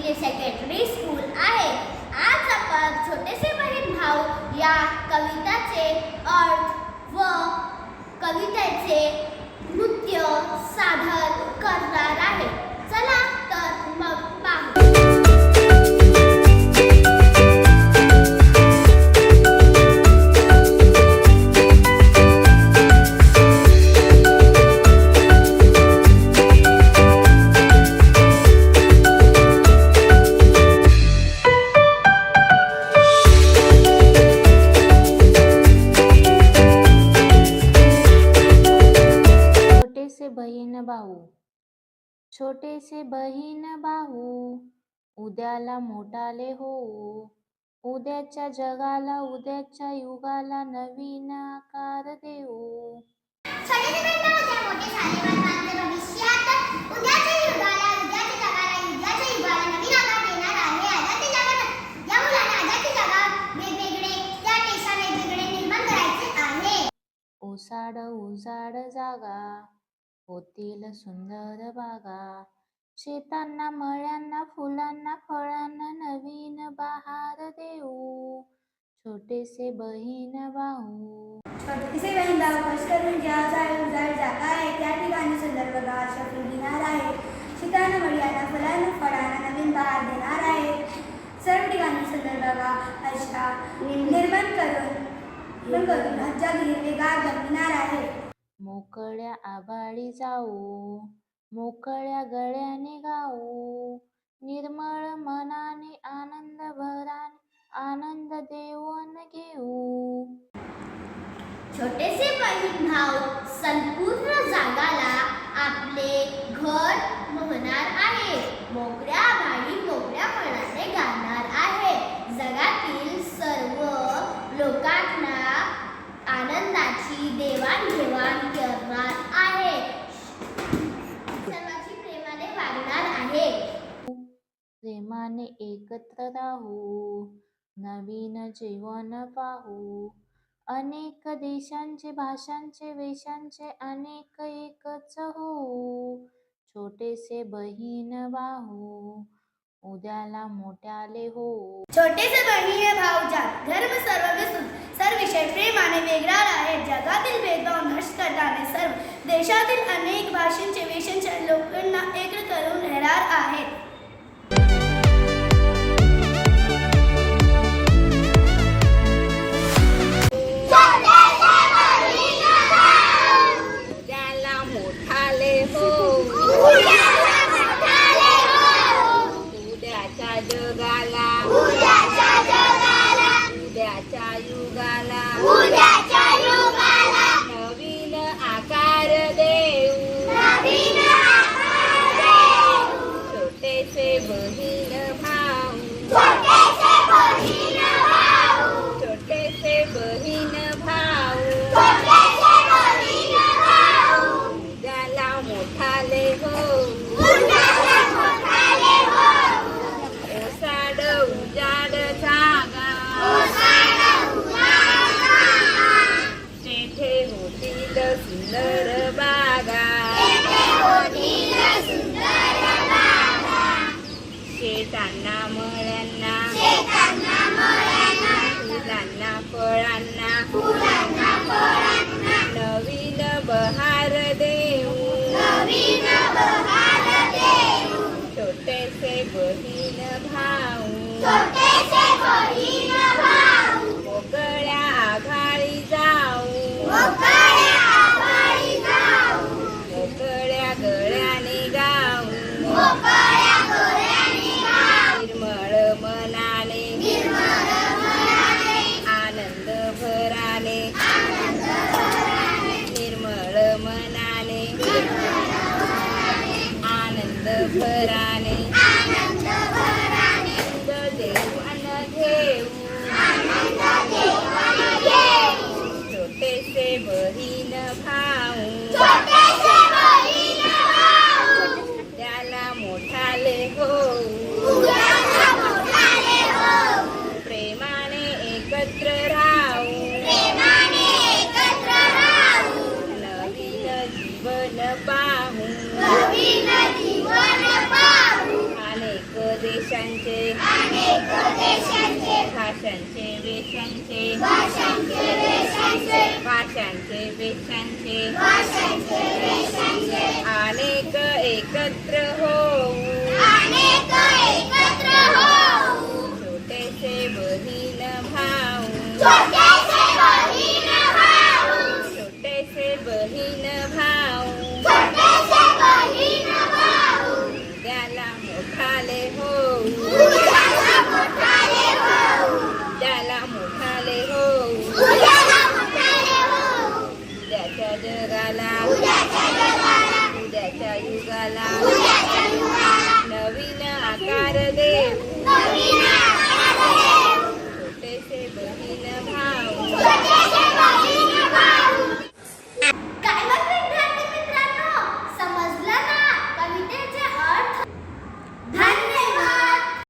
English secondary school आहे. आज आपण छोटेसे बहीण भाऊ या कविताचे अर्थ व कवितेचे नृत्य सादर करणार आहे. चला तर मग छोटे से बहीण भाऊ उद्याला मोठाले होऊ उद्याच्या जगाला उद्याच्या युगाला नवीन आकार देऊ. छोटेसे ओसाड उजाड जागा होतील सुंदर बागा. शेतांना मळ्यांना फुलांना फळांना नवीन बहार देऊ. छोटेसे बहीण भाऊ छोटेसे बहीण भाऊ कष्ट म्हणजे अवजाड उजाड जागा आहे त्या ठिकाणी सुंदर बघा. अशा फुलविणार आहे शेतांना मळ्याला फुलांना फळांना नवीन बहार देणार आहे सर्व ठिकाणी सुंदर बघा. अशा निर्माण करून निर्माण करून जग हिरवेगार बनविणार आहे मोकळ्या आभाळी जाऊ मोकळ्या गळ्याने गाऊ. निर्मळ मनाने आनंद भराने आनंद देऊन घेऊ. छोटेसे बहीण भाऊ संपूर्ण जागाला आपले घर मोहणार आहे मोकळ्या भाडी मोकळ्या मनाने गाणार आहे जगातील सर्व लोकांना आनंदाची देवाणघेवाण करणार आहे सर्वांची प्रेमाने वागणार आहे प्रेमाने एकत्र राहू नवीन जीवन पाहू. अनेक देशांचे भाषांचे वेशांचे अनेक एकच होऊ. छोटेसे बहीण भाऊ उद्याला मोठ्याले हो छोटेसे बहिणी भाऊ जात धर्म सर्व विसरून सर्व विषय प्रेमाने वेगळा आहे. जगातील भेदभाव नष्ट करणारे सर्व देशातील अनेक भाषांचे वेशांच्या लोकांना एकत्र करून राहणार आहेत. शेतांना मळ्यांना फुलांना फळांना. नवीन बहार देऊ. छोटेसे बहीण भाऊ. देशांचे. भाषांचे वेशांचे. भाषांचे वेशांचे. अनेक एकत्र होऊ kasi Bukila,